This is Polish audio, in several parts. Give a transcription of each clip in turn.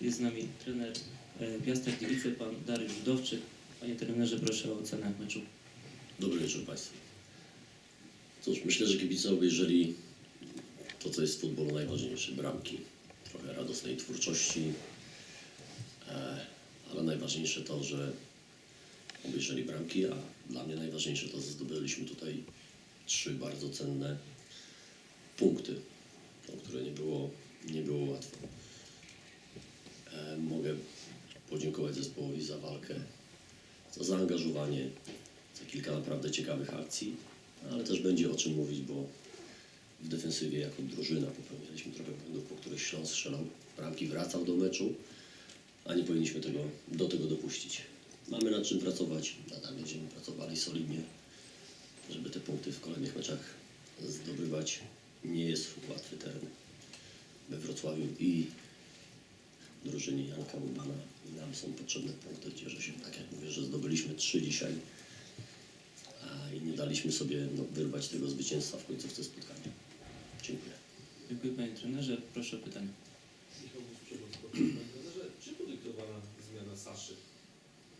Jest z nami trener e, Piasta Gliwice, pan Dariusz Wdowczyk. Panie trenerze, proszę o ocenę meczu. Dobry wieczór Państwu. Cóż, myślę, że kibice obejrzeli to, co jest w futbolu najważniejsze, bramki. Trochę radosnej twórczości, e, ale najważniejsze to, że obejrzeli bramki, a dla mnie najważniejsze to, że zdobyliśmy tutaj trzy bardzo cenne punkty, o które nie było, nie było łatwo. E, mogę podziękować zespołowi za walkę, za zaangażowanie, za kilka naprawdę ciekawych akcji, ale też będzie o czym mówić, bo w defensywie jako drużyna popełnialiśmy trochę błędów, po których Śląsk strzelał bramki, wracał do meczu, a nie powinniśmy tego, do tego dopuścić. Mamy nad czym pracować, nadal będziemy pracowali solidnie, żeby te punkty w kolejnych meczach zdobywać. Nie jest łatwy teren we Wrocławiu i drużynie Janka Łubana i nam są potrzebne punkty. Cieszę się, tak jak mówię, że zdobyliśmy trzy dzisiaj a i nie daliśmy sobie no, wyrwać tego zwycięstwa w końcówce spotkania. Dziękuję. Dziękuję panie trenerze. Proszę o pytanie. Czy podyktowana zmiana Saszy?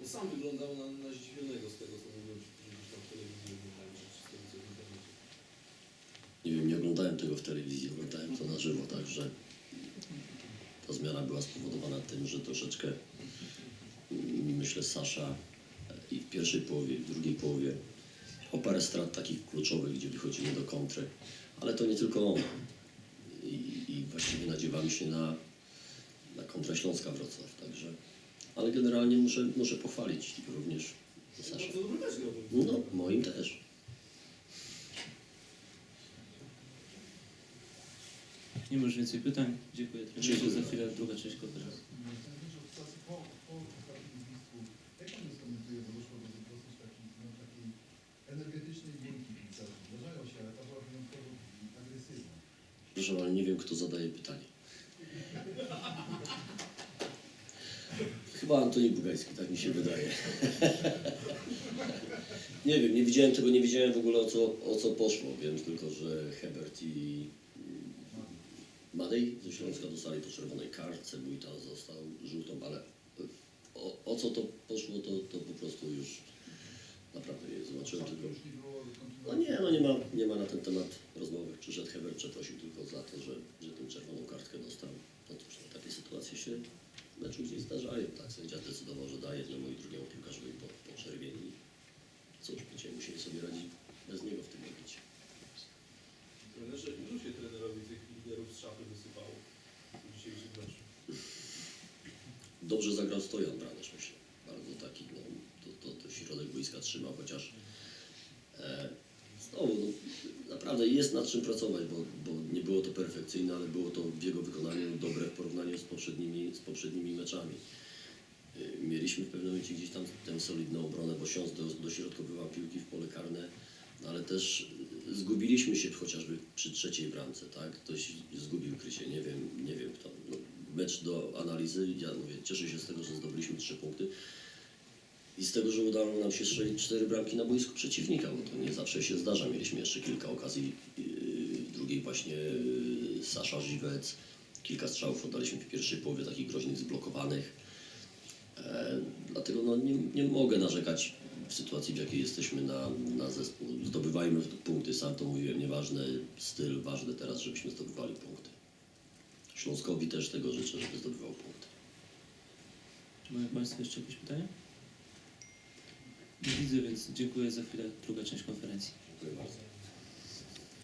On sam wyglądał na, na zdziwionego z tego, co mówią gdzieś tam w telewizji czy z tego, co w internecie. Nie wiem, nie oglądałem tego w telewizji, oglądałem to na żywo, także ta zmiana była spowodowana tym, że troszeczkę mm, myślę Sasza i w pierwszej połowie, i w drugiej połowie o parę strat takich kluczowych, gdzie wychodzimy do kontry, ale to nie tylko on. I, i właściwie nadziewamy się na, na kontrę Śląska Wrocław, także ale generalnie muszę, muszę pochwalić również grał. No, moim też. Nie ma już więcej pytań. Dziękuję. Dziękuję. Za chwilę druga część konferencji. Proszę, ale nie wiem, kto zadaje pytanie. Chyba Antoni Bugajski, tak mi się wydaje. nie wiem, nie widziałem tego, nie wiedziałem w ogóle o co, o co poszło. Wiem tylko, że Hebert i Madej ze Śląska dostali po czerwonej kartce, Bójta został żółtą, ale o, o co to poszło, to, to po prostu już naprawdę nie zobaczyłem tylko. No nie, no nie ma, nie ma na ten temat rozmowy. Przyszedł Heber, przeprosił tylko za to, że, że tę czerwoną kartkę dostał. No cóż, no, takie sytuacje się w meczu gdzieś zdarzają. Tak, sędzia decydował, że daje jednemu i drugiemu piłkarzowi po, po przerwie i cóż, będziemy musieli sobie radzić bez niego w tym momencie. Trenerze, ilu się trenerowi tych liderów z szafy wysypało w dzisiejszym meczu? Dobrze zagrał Stojan Branesz, myślę. Bardzo taki, no, to, to, to środek boiska trzymał, chociaż e, znowu, no, naprawdę jest nad czym pracować, bo, bo nie było to perfekcyjne, ale było to w jego wykonaniu dobre w porównaniu z poprzednimi, z poprzednimi meczami. E, Mieliśmy w pewnym momencie gdzieś tam tę solidną obronę, bo Śląsk do, dośrodkowywał piłki w pole karne, no ale też zgubiliśmy się chociażby przy trzeciej bramce, tak? Ktoś zgubił krycie, nie wiem, nie wiem kto. No, mecz do analizy, ja mówię, cieszę się z tego, że zdobyliśmy trzy punkty i z tego, że udało nam się strzelić cztery bramki na boisku przeciwnika, bo to nie zawsze się zdarza. Mieliśmy jeszcze kilka okazji, yy, drugiej właśnie yy, Sasza Żywec, kilka strzałów oddaliśmy w pierwszej połowie, takich groźnych, zblokowanych. E, dlatego no, nie, nie mogę narzekać w sytuacji, w jakiej jesteśmy na, na zespół. Zdobywajmy punkty, sam to mówiłem, nieważne styl, ważne teraz, żebyśmy zdobywali punkty. Śląskowi też tego życzę, żeby zdobywał punkty. Czy mają Państwo jeszcze jakieś pytania? Nie widzę, więc dziękuję. Za chwilę druga część konferencji. Dziękuję bardzo.